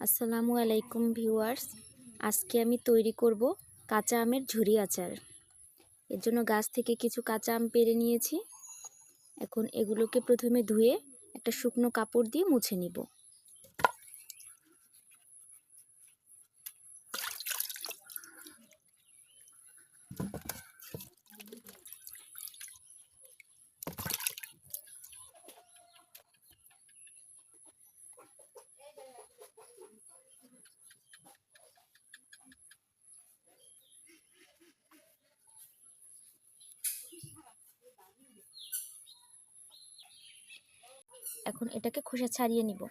আসসালামু আলাইকুম ভিউয়ার্স। আজকে আমি তৈরি করব কাঁচা আমের ঝুরি আচার। এর জন্য গাছ থেকে কিছু কাঁচা আম পেরে নিয়েছি। এখন এগুলোকে প্রথমে ধুয়ে একটা শুকনো কাপড় দিয়ে মুছে নিব। এখন এটাকে খোসা ছাড়িয়ে নিব।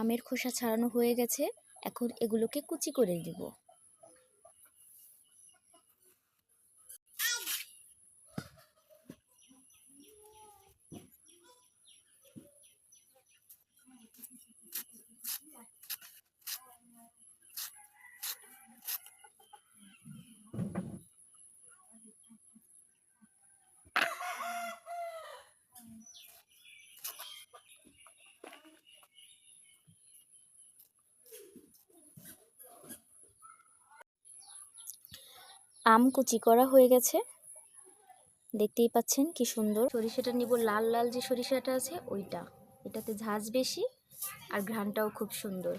আমের খোসা ছাড়ানো হয়ে গেছে, এখন এগুলোকে কুচি করে দিব। আম কুচি করা হয়ে গেছে। দেখতেই পাচ্ছেন কি সুন্দর। সরিষাটা নিব, লাল লাল যে সরিষাটা আছে ওইটা। এটাতে ঝাঁজ বেশি আর ঘ্রাণটাও খুব সুন্দর।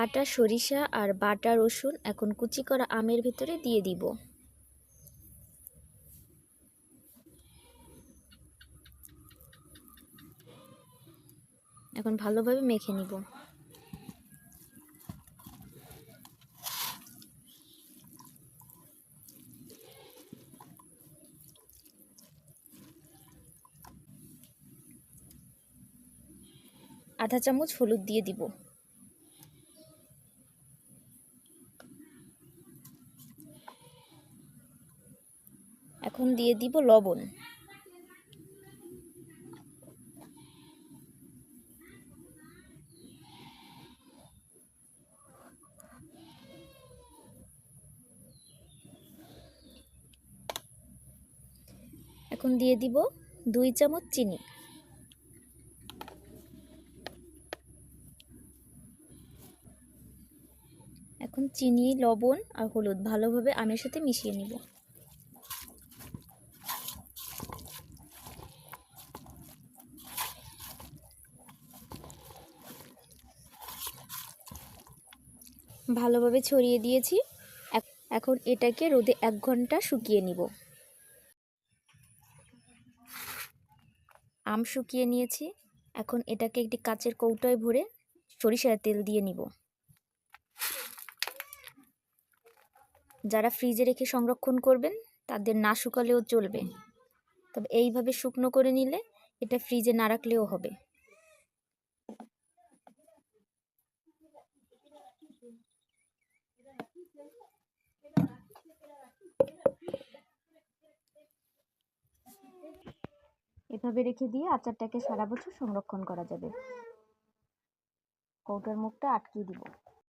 বাটা সরিষা আর বাটা রসুন এখন কুচি করা আমের ভিতরে দিয়ে দিব। এখন ভালোভাবে মেখে নিব। আধা চামচ হলুদ দিয়ে দিব। এখন দিয়ে দিব লবণ। এখন দিয়ে দিব দুই চামচ চিনি। এখন চিনি, লবণ আর হলুদ ভালোভাবে আমের সাথে মিশিয়ে নিব। ভালোভাবে ছড়িয়ে দিয়েছি। এখন এটাকে রোদে এক ঘণ্টা শুকিয়ে নিব। আম শুকিয়ে নিয়েছি। এখন এটাকে একটি কাচের কৌটায় ভরে সরিষার তেল দিয়ে নিব। যারা ফ্রিজে রেখে সংরক্ষণ করবেন, তাদের না শুকালেও চলবে। তবে এইভাবে শুকনো করে নিলে এটা ফ্রিজে না রাখলেও হবে। এভাবে রেখে দিয়ে আচারটাকে সারা বছর সংরক্ষণ করা যাবে। কৌটার মুখটা আটকিয়ে দিব।